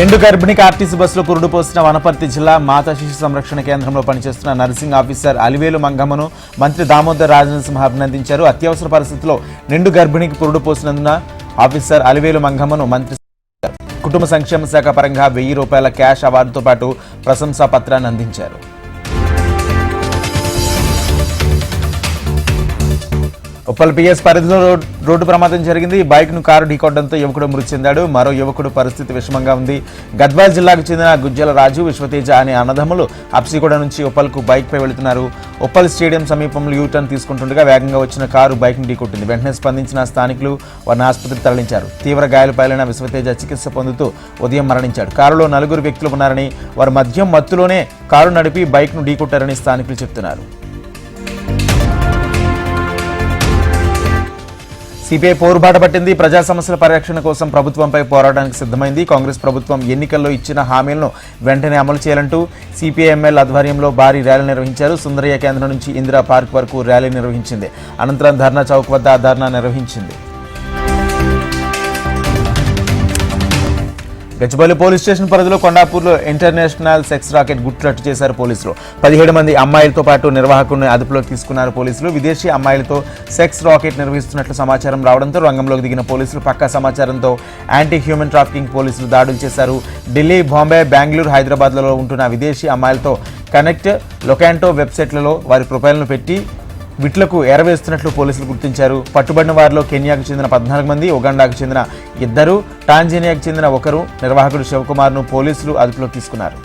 నిండు గర్భిణికి ఆర్టీసీ బస్సులో పురుడు పోసిన వనపర్తి జిల్లా మాతా శిశు సంరక్షణ కేంద్రంలో పనిచేస్తున్న నర్సింగ్ ఆఫీసర్ అలివేలు మంగమ్మను మంత్రి దామోదర్ రాజనసింహ అభినందించారు. అత్యవసర పరిస్థితుల్లో నిండు గర్భిణికి పురుడు పోసినందున ఆఫీసర్ అలివేలు మంగమ్మను మంత్రి కుటుంబ సంక్షేమ శాఖ పరంగా వెయ్యి రూపాయల క్యాష్ అవార్డుతో పాటు ప్రశంసా పత్రాన్ని అందించారు. ఉప్పల్ పిఎస్ పరిధిలో రోడ్డు ప్రమాదం జరిగింది. బైక్ను బైక్ను కారు ఢీకొట్టడంతో యువకుడు మృతి చెందాడు. మరో యువకుడు పరిస్థితి విషమంగా ఉంది. గద్వాల్ జిల్లాకు చెందిన గుజ్జల రాజు విశ్వతేజ అనే అన్నదమ్ములు అప్సిగూడ నుంచి ఉప్పల్కు బైక్ పై వెళుతున్నారు. ఉప్పల్ స్టేడియం సమీపంలో యూటర్న్ తీసుకుంటుండగా వేగంగా వచ్చిన కారు బైక్ను ఢీకొట్టింది. వెంటనే స్పందించిన స్థానికులు వారిని ఆసుపత్రికి తరలించారు. తీవ్ర గాయాలపాలైన విశ్వతేజ చికిత్స పొందుతూ ఉదయం మరణించాడు. కారులో నలుగురు వ్యక్తులు ఉన్నారని వారు మద్యం మత్తులోనే కారు నడిపి బైక్ను ఢీకొట్టారని స్థానికులు చెప్తున్నారు. సిపిఐ పోరుబాట పట్టింది. ప్రజా సమస్యల పరిరక్షణ కోసం ప్రభుత్వంపై పోరాటానికి సిద్ధమైంది. కాంగ్రెస్ ప్రభుత్వం ఎన్నికల్లో ఇచ్చిన హామీలను వెంటనే అమలు చేయాలంటూ సిపిఐఎంఎల్ ఆధ్వర్యంలో భారీ ర్యాలీ నిర్వహించారు. సుందరయ్య కేంద్రం నుంచి ఇందిరా పార్క్ వరకు ర్యాలీ నిర్వహించింది. అనంతరం ధర్నా చౌక్ వద్ద ధర్నా నిర్వహించింది. గచ్చిపల్లి పోలీస్ స్టేషన్ పరిధిలో కొండాపూర్లో ఇంటర్నేషనల్ సెక్స్ రాకెట్ గుట్లట్టు చేశారు పోలీసులు. పదిహేడు మంది అమ్మాయిలతో పాటు నిర్వాహకుడిని అదుపులోకి తీసుకున్నారు పోలీసులు. విదేశీ అమ్మాయిలతో సెక్స్ రాకెట్ నిర్వహిస్తున్నట్లు సమాచారం రావడంతో రంగంలోకి దిగిన పోలీసులు పక్కా సమాచారంతో యాంటీ హ్యూమన్ ట్రాఫికింగ్ పోలీసులు దాడులు చేశారు. ఢిల్లీ బాంబే బెంగళూరు హైదరాబాద్లలో ఉంటున్న విదేశీ అమ్మాయిలతో కనెక్ట్ లొకాంటో వెబ్సైట్లలో వారి ప్రొఫైల్ను పెట్టి విట్లకు ఎరవేస్తున్నట్లు పోలీసులు గుర్తించారు. పట్టుబడిన వారిలో కెన్యాకు చెందిన పద్నాలుగు మంది ఉగాండాకు చెందిన ఇద్దరు టాంజేనియాకు చెందిన ఒకరు నిర్వాహకుడు శివకుమార్ను పోలీసులు అదుపులోకి తీసుకున్నారు.